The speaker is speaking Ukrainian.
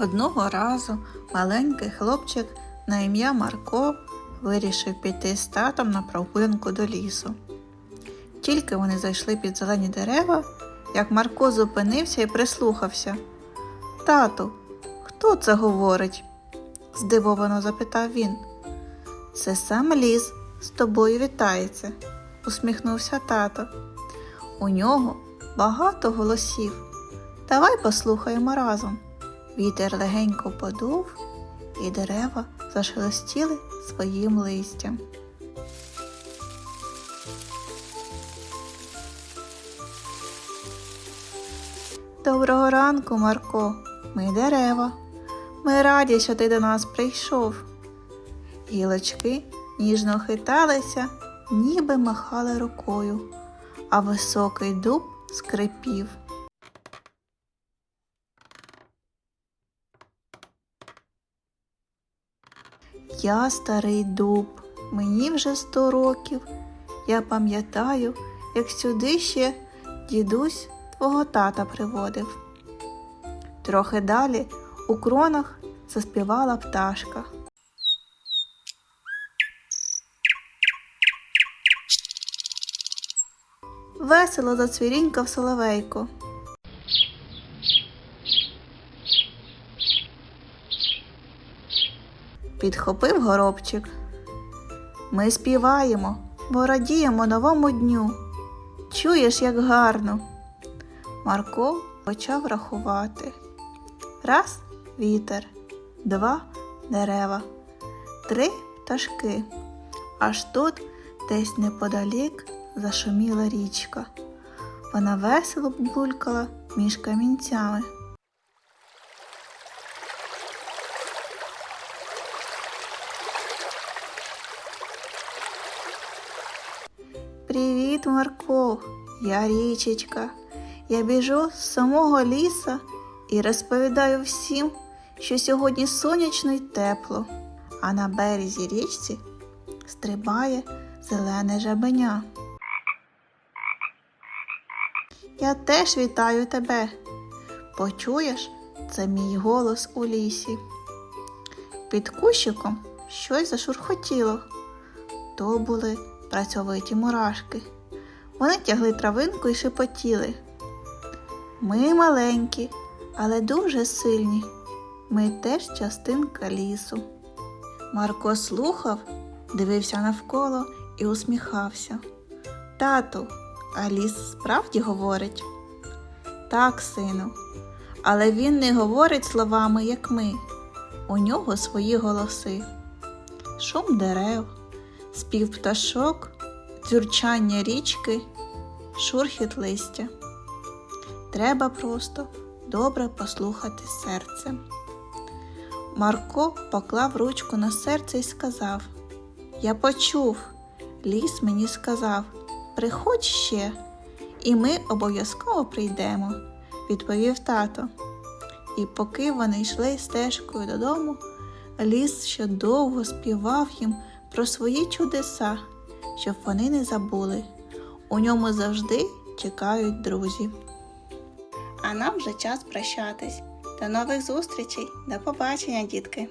Одного разу маленький хлопчик на ім'я Марко вирішив піти з татом на прогулянку до лісу. Тільки вони зайшли під зелені дерева, як Марко зупинився і прислухався. Тату, хто це говорить? здивовано запитав він. Це сам ліс з тобою вітається, усміхнувся тато. У нього багато голосів. Давай послухаємо разом. Вітер легенько подув, і дерева зашелестіли своїм листям. Доброго ранку, Марко. Ми дерева. Ми раді, що ти до нас прийшов. Гілочки ніжно хиталися, ніби махали рукою, а високий дуб скрипів. Я старий дуб, мені вже сто років. Я пам'ятаю, як сюди ще дідусь твого тата приводив. Трохи далі у кронах заспівала пташка. Весело зацвірінькав соловейко. Підхопив горобчик. Ми співаємо, бо радіємо новому дню. Чуєш, як гарно. Марко почав рахувати. Раз вітер, два дерева, три пташки. Аж тут десь неподалік зашуміла річка. Вона весело булькала між камінцями. Привіт, Марко, я річечка. Я біжу з самого ліса і розповідаю всім, що сьогодні сонячно й тепло, а на березі річці стрибає зелене жабеня. Я теж вітаю тебе. Почуєш, це мій голос у лісі. Під кущиком щось зашурхотіло. То були працьовиті мурашки. Вони тягли травинку і шепотіли. Ми маленькі, але дуже сильні. Ми теж частинка лісу. Марко слухав, дивився навколо і усміхався. Тату, а ліс справді говорить? Так, сину, але він не говорить словами, як ми. У нього свої голоси. Шум дерев, спів пташок, дзюрчання річки, шурхіт листя. Треба просто добре послухати серце. Марко поклав ручку на серце і сказав: Я почув, ліс мені сказав, приходь ще, і ми обов'язково прийдемо, відповів тато. І поки вони йшли стежкою додому, ліс ще довго співав їм про свої чудеса, щоб вони не забули. У ньому завжди чекають друзі. А нам вже час прощатись. До нових зустрічей, до побачення, дітки!